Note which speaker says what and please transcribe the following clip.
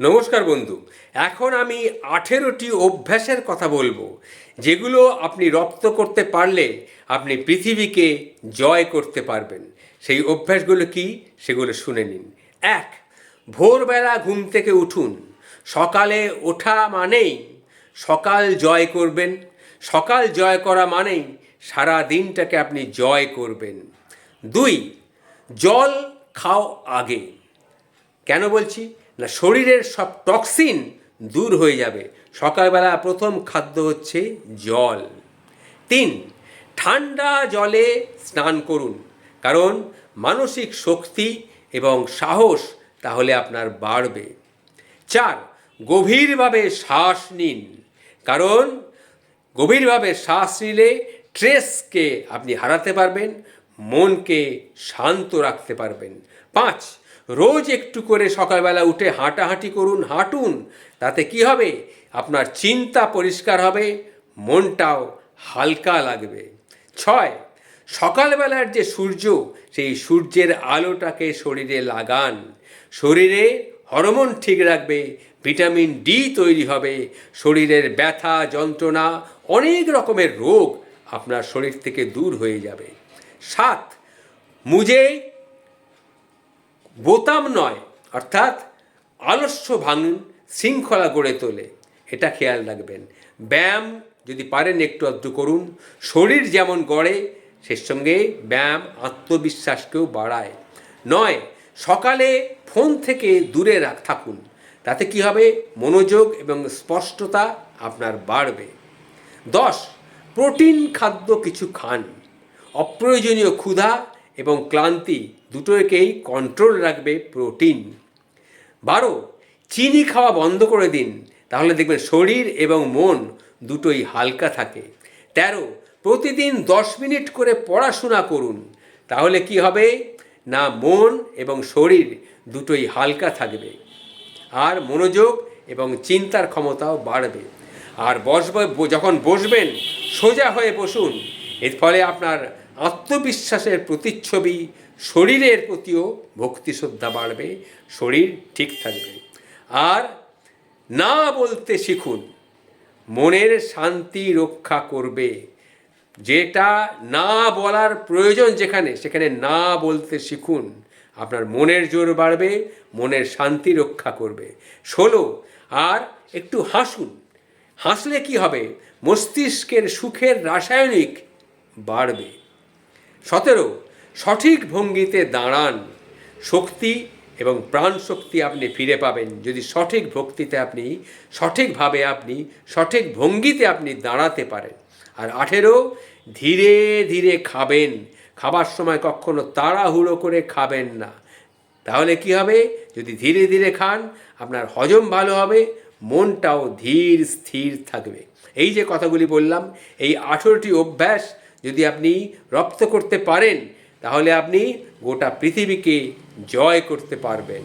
Speaker 1: নমস্কার বন্ধু। এখন আমি আঠেরোটি অভ্যাসের কথা বলব, যেগুলো আপনি রপ্ত করতে পারলে আপনি পৃথিবীকে জয় করতে পারবেন। সেই অভ্যাসগুলো কি? সেগুলো শুনে নিন। এক, ভোরবেলা ঘুম থেকে উঠুন। সকালে ওঠা মানেই সকাল জয় করবেন। সকাল জয় করা মানেই সারা দিনটাকে আপনি জয় করবেন। দুই, জল খাও আগে। কেন বলছি? না, শরীরের সব টক্সিন দূর হয়ে যাবে। সকালবেলা প্রথম খাদ্য হচ্ছে জল। তিন, ঠান্ডা জলে স্নান করুন। কারণ মানসিক শক্তি এবং সাহস তাহলে আপনার বাড়বে। চার, গভীরভাবে শ্বাস নিন। কারণ গভীরভাবে শ্বাস নিলে স্ট্রেসকে আপনি হারাতে পারবেন, মনকে শান্ত রাখতে পারবেন। পাঁচ রোজ একটু করে সকালবেলা উঠে হাঁটাহাঁটি করুন, হাঁটুন। তাতে কি হবে? আপনার চিন্তা পরিষ্কার হবে, মনটাও হালকা লাগবে। ছয়, সকালবেলার যে সূর্য, সেই সূর্যের আলোটাকে শরীরে লাগান। শরীরে হরমোন ঠিক রাখবে, ভিটামিন ডি তৈরি হবে, শরীরের ব্যথা, যন্ত্রণা, অনেক রকমের রোগ আপনার শরীর থেকে দূর হয়ে যাবে। সাত, মুজে বোতাম নয়, অর্থাৎ আলস্য ভাঙুন, শৃঙ্খলা গড়ে তোলে। এটা খেয়াল রাখবেন। ব্যায়াম যদি পারেন একটু আধটু করুন। শরীর যেমন গড়ে সে সঙ্গে ব্যায়াম আত্মবিশ্বাসকেও বাড়ায়। নয়, সকালে ফোন থেকে দূরে রাখ, থাকুন। তাতে কি হবে? মনোযোগ এবং স্পষ্টতা আপনার বাড়বে। দশ, প্রোটিন খাদ্য কিছু খান। অপ্রয়োজনীয় ক্ষুধা এবং ক্লান্তি দুটোকেই কন্ট্রোল রাখবে প্রোটিন বারো, চিনি খাওয়া বন্ধ করে দিন। তাহলে দেখবেন শরীর এবং মন দুটোই হালকা থাকে। তেরো, প্রতিদিন দশ মিনিট করে পড়াশোনা করুন। তাহলে কি হবে? না, মন এবং শরীর দুটোই হালকা থাকবে। আর মনোযোগ এবং চিন্তার ক্ষমতাও বাড়বে। আর বসব, যখন বসবেন, সোজা হয়ে বসুন। এর ফলে আপনার আত্মবিশ্বাসের প্রতিচ্ছবি, শরীরের প্রতিও ভক্তি শ্রদ্ধা বাড়বে, শরীর ঠিক থাকবে। আর না বলতে শিখুন, মনের শান্তি রক্ষা করবে। যেটা না বলার প্রয়োজন যেখানে, সেখানে না বলতে শিখুন। আপনার মনের জোর বাড়বে, মনের শান্তি রক্ষা করবে। ষোলো আর একটু হাসুন। হাসলে কি হবে? মস্তিষ্কের সুখের রাসায়নিক বাড়বে। সতেরো, সঠিক ভঙ্গিতে দাঁড়ান। শক্তি এবং প্রাণ শক্তি আপনি ফিরে পাবেন। যদি সঠিক ভক্তিতে আপনি, সঠিকভাবে আপনি, সঠিক ভঙ্গিতে আপনি দাঁড়াতে পারেন। আর আঠেরো, ধীরে ধীরে খাবেন। খাবার সময় কখনো তাড়াহুড়ো করে খাবেন না। তাহলে কি হবে? যদি ধীরে ধীরে খান, আপনার হজম ভালো হবে, মনটাও ধীর, স্থির থাকবে। এই যে কথাগুলি বললাম, এই আঠেরোটি অভ্যাস যদি আপনি রপ্ত করতে পারেন তাহলে আপনি গোটা পৃথিবীকে জয় করতে পারবেন।